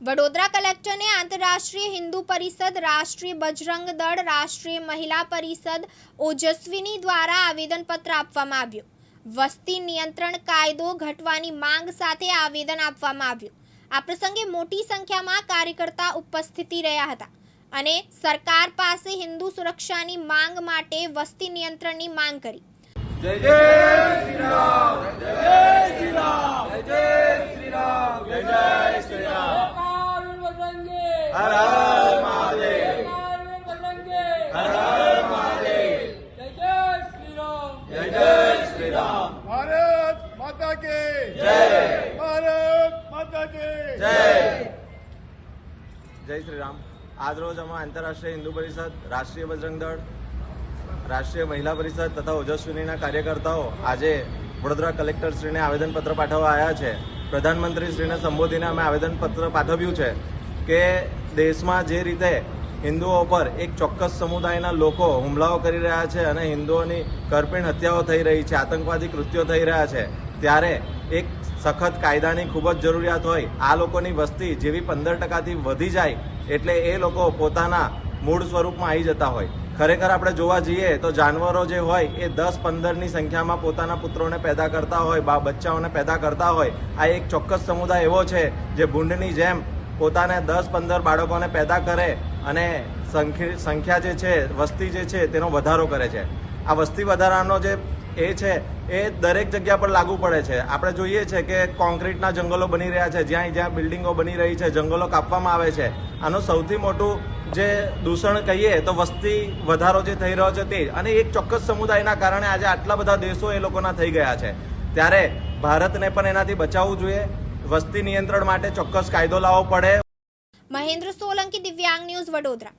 વડોદરા કલેક્ટરને આંતરરાષ્ટ્રીય હિન્દુ પરિષદ, રાષ્ટ્રીય બજરંગ દળ, રાષ્ટ્રીય મહિલા પરિષદ ઓજસ્વીની દ્વારા આવેદનપત્ર આપવામાં આવ્યું. વસ્તી નિયંત્રણ કાયદો ઘટવાની માંગ સાથે આવેદન આપવામાં આવ્યું. આ પ્રસંગે મોટી સંખ્યામાં કાર્યકર્તા ઉપસ્થિતિ રહ્યા હતા અને સરકાર પાસે હિન્દુ સુરક્ષાની માંગ માટે વસ્તી નિયંત્રણની માંગ કરી. જય જય હર હર મહાદેવ. હર હર મહાદેવ. જય જય શ્રી રામ જય જય શ્રી રામ ભારત માતા કે જય. ભારત માતા કે જય. જય. શ્રી રામ આજરોજ અમે આંતરરાષ્ટ્રીય હિન્દુ પરિષદ રાષ્ટ્રીય બજરંગ દળ રાષ્ટ્રીય મહિલા પરિષદ તથા ઓજસ્વીનીના કાર્યકર્તાઓ આજે વડોદરા કલેક્ટરશ્રીને આવેદનપત્ર પાઠવવા આવ્યા છે. પ્રધાનમંત્રીશ્રીને સંબોધીને અમે આવેદનપત્ર પાઠવ્યું છે. કે દેશમાં જે રીતે હિન્દુઓ પર એક ચોક્કસ સમુદાયના લોકો હુમલાઓ કરી રહ્યા છે અને હિન્દુઓની કરપીણ હત્યાઓ થઈ રહી છે, આતંકવાદી કૃત્યો થઈ રહ્યા છે, ત્યારે એક સખત કાયદાની ખૂબ જ જરૂરિયાત હોય, આ લોકોની વસ્તી જેવી પંદર ટકાથી વધી જાય એટલે એ લોકો પોતાના મૂળ સ્વરૂપમાં આવી જતા હોય. ખરેખર આપણે જોવા જઈએ તો જાનવરો જે હોય એ દસ પંદરની સંખ્યામાં પોતાના પુત્રોને પેદા કરતા હોય, બા બચ્ચાઓને પેદા કરતા હોય. આ એક ચોક્કસ સમુદાય એવો છે જે ભૂંડની જેમ પોતાને દસ, પંદર બાળકોને પેદા કરે અને સંખ્યા જે છે, વસ્તી જે છે, તેનો વધારો કરે છે. આ વસ્તી વધારાનો જે એ છે, એ દરેક જગ્યા પર લાગુ પડે છે. આપણે જોઈએ છે કે કોન્ક્રીટના જંગલો બની રહ્યા છે. જ્યાં જ્યાં બિલ્ડિંગો બની રહી છે, જંગલો કાપવામાં આવે છે. આનું સૌથી મોટું જે દૂષણ કહીએ તો વસ્તી વધારો જે થઈ રહ્યો છે તે. અને એક ચોક્કસ સમુદાયના કારણે આજે આટલા બધા દેશો એ લોકોના થઈ ગયા છે. ત્યારે ભારતને પણ એનાથી બચાવવું જોઈએ. વસ્તી નિયંત્રણ માટે ચોક્કસ કાયદો લાવવો પડે. મહેન્દ્ર સોલંકી દિવ્યાંગ ન્યૂઝ વડોદરા.